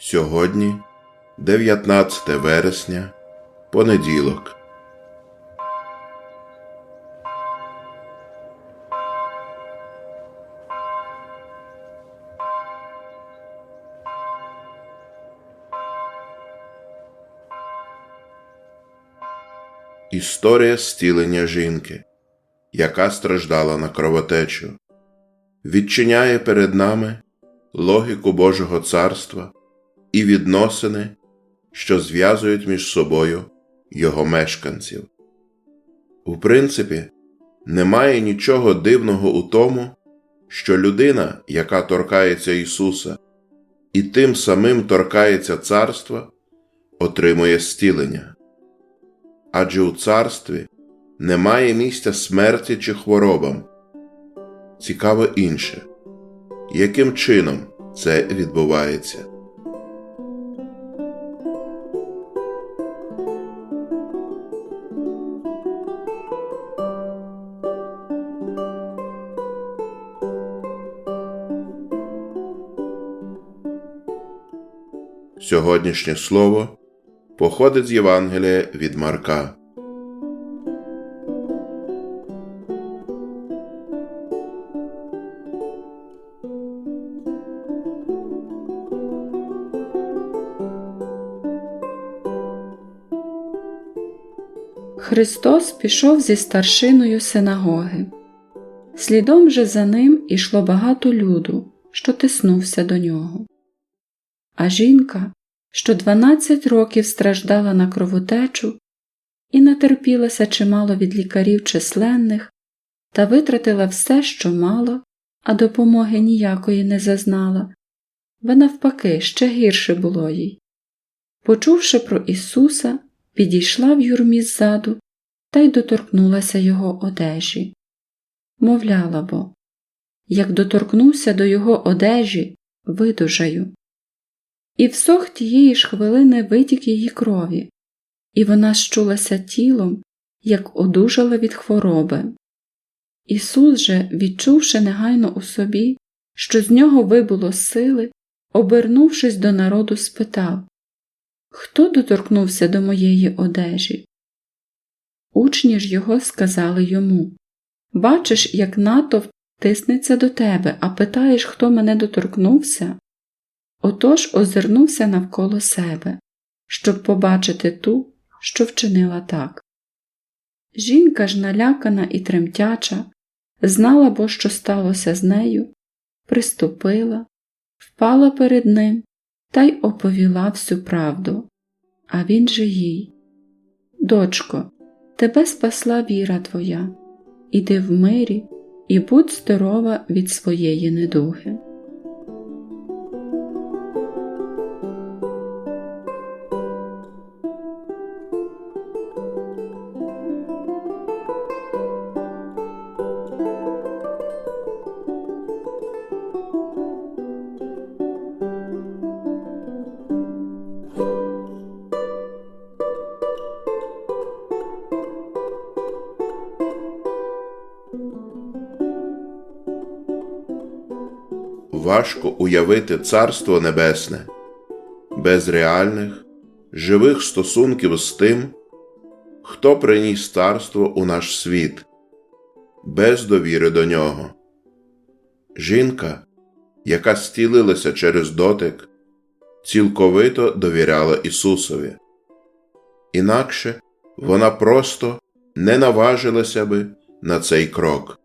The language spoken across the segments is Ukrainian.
Сьогодні 19 вересня, понеділок. Історія зцілення жінки, яка страждала на кровотечу, відчиняє перед нами логіку Божого царства і відносини, що зв'язують між собою його мешканців. У принципі, немає нічого дивного у тому, що людина, яка торкається Ісуса, і тим самим торкається царства, отримує зцілення. Адже у царстві немає місця смерті чи хворобам. Цікаво інше, яким чином це відбувається. Сьогоднішнє слово походить з Євангелія від Марка. Христос пішов зі старшиною синагоги. Слідом же за ним ішло багато люду, що тиснувся до нього. А жінка, що дванадцять років страждала на кровотечу і натерпілася чимало від лікарів численних, та витратила все, що мала, а допомоги ніякої не зазнала, бо навпаки ще гірше було їй. Почувши про Ісуса, підійшла в юрмі ззаду та й доторкнулася його одежі. Мовляла бо, як доторкнувся до його одежі, видужаю. І всох тієї ж хвилини витік її крові, і вона щулася тілом, як одужала від хвороби. Ісус же, відчувши негайно у собі, що з нього вибуло сили, обернувшись до народу, спитав Хто доторкнувся до моєї одежі? Учні ж його сказали йому Бачиш, як натовп тиснеться до тебе, а питаєш, хто мене доторкнувся? Отож озирнувся навколо себе, щоб побачити ту, що вчинила так. Жінка ж налякана і тремтяча, знала бо, що сталося з нею, приступила, впала перед ним та й оповіла всю правду. А він же їй Дочко, тебе спасла віра твоя, іди в мирі і будь здорова від своєї недуги. Важко уявити Царство Небесне без реальних, живих стосунків з тим, хто приніс царство у наш світ, без довіри до нього. Жінка, яка стілилася через дотик, цілковито довіряла Ісусові. Інакше вона просто не наважилася би на цей крок.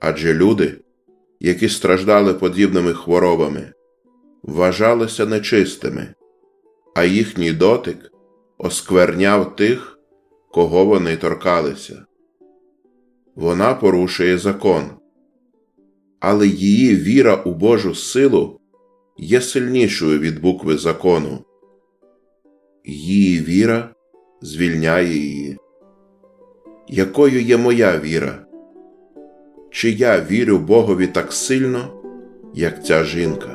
Адже люди, які страждали подібними хворобами, вважалися нечистими, а їхній дотик оскверняв тих, кого вони торкалися. Вона порушує закон, але її віра у Божу силу є сильнішою від букви закону. Її віра звільняє її. Якою є моя віра? Чи я вірю Богові так сильно, як ця жінка?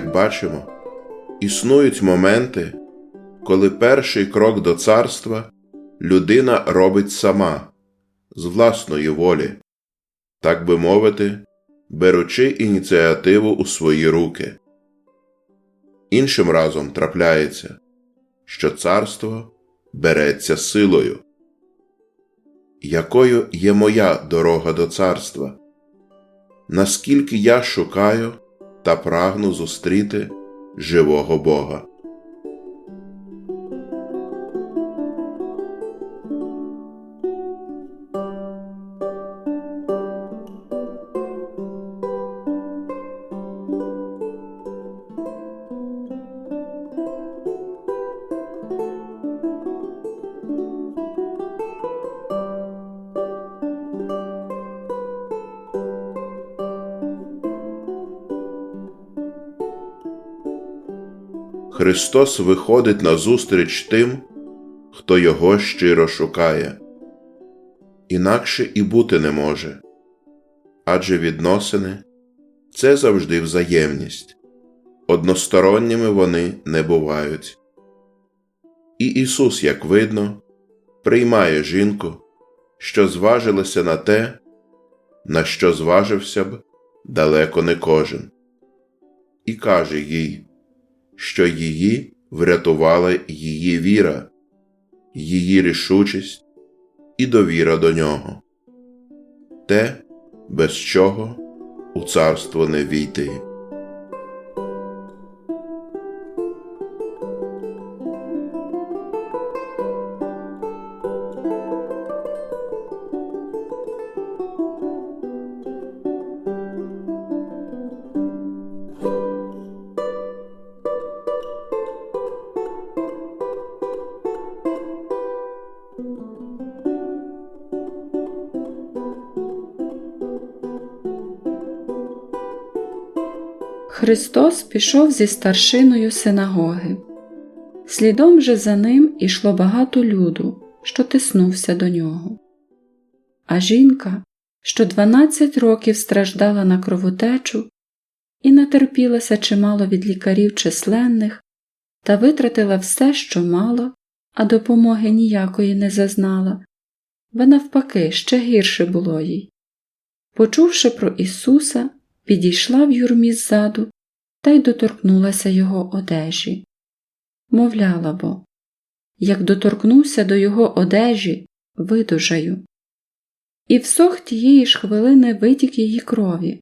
Як бачимо, існують моменти, коли перший крок до царства людина робить сама, з власної волі, так би мовити, беручи ініціативу у свої руки. Іншим разом трапляється, що царство береться силою. Якою є моя дорога до царства? Наскільки я шукаю та прагну зустріти живого Бога? Христос виходить назустріч тим, хто Його щиро шукає. Інакше і бути не може. Адже відносини це завжди взаємність, односторонніми вони не бувають. І Ісус, як видно, приймає жінку, що зважилася на те, на що зважився б далеко не кожен, і каже їй що її врятувала її віра, її рішучість і довіра до нього, те, без чого у царство не війти. Христос пішов зі старшиною синагоги. Слідом же за ним ішло багато люду, що тиснувся до нього. А жінка, що дванадцять років страждала на кровотечу і натерпілася чимало від лікарів численних, та витратила все, що мала, а допомоги ніякої не зазнала, бо навпаки ще гірше було їй. Почувши про Ісуса, підійшла в юрмі ззаду та й доторкнулася його одежі. Мовляла бо, як доторкнувся до його одежі, видужаю. І всох тієї ж хвилини витік її крові,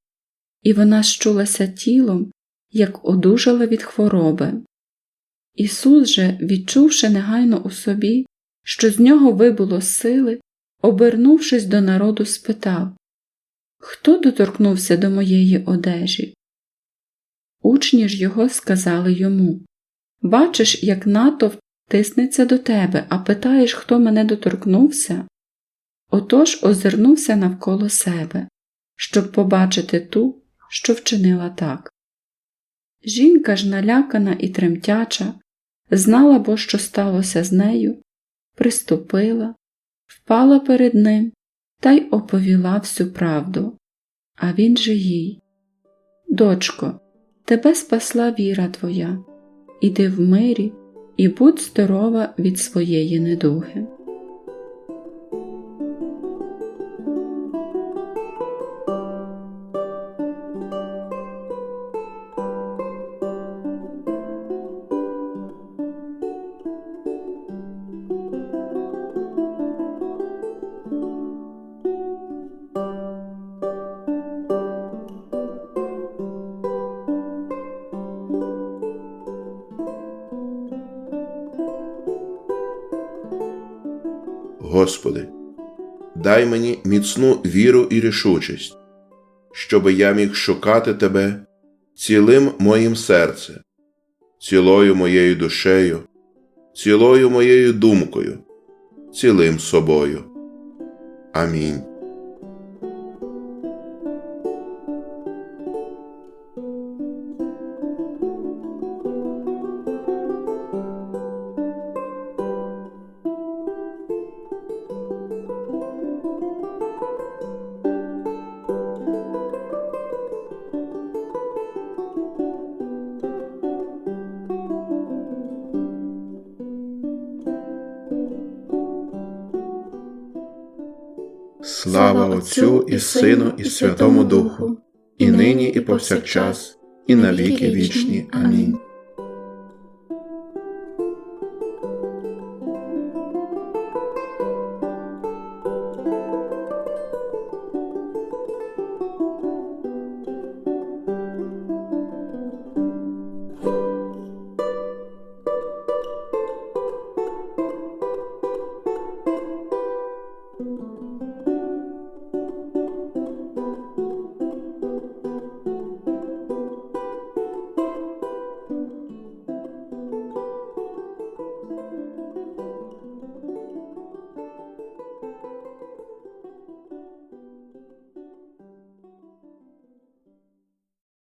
і вона щулася тілом, як одужала від хвороби. Ісус же, відчувши негайно у собі, що з нього вибуло сили, обернувшись до народу, спитав Хто доторкнувся до моєї одежі? Учні ж його сказали йому Бачиш, як натовп тиснеться до тебе, а питаєш, хто мене доторкнувся? Отож озирнувся навколо себе, щоб побачити ту, що вчинила так. Жінка ж налякана і тремтяча, знала бо, що сталося з нею, приступила, впала перед ним та й оповіла всю правду. А він же їй Дочко, тебе спасла віра твоя, іди в мирі і будь здорова від своєї недуги. Господи, дай мені міцну віру і рішучість, щоби я міг шукати Тебе цілим моїм серцем, цілою моєю душею, цілою моєю думкою, цілим собою. Амінь. Слава Отцю і Сину, і Святому Духу, і нині, і повсякчас, і на віки вічні. Амінь.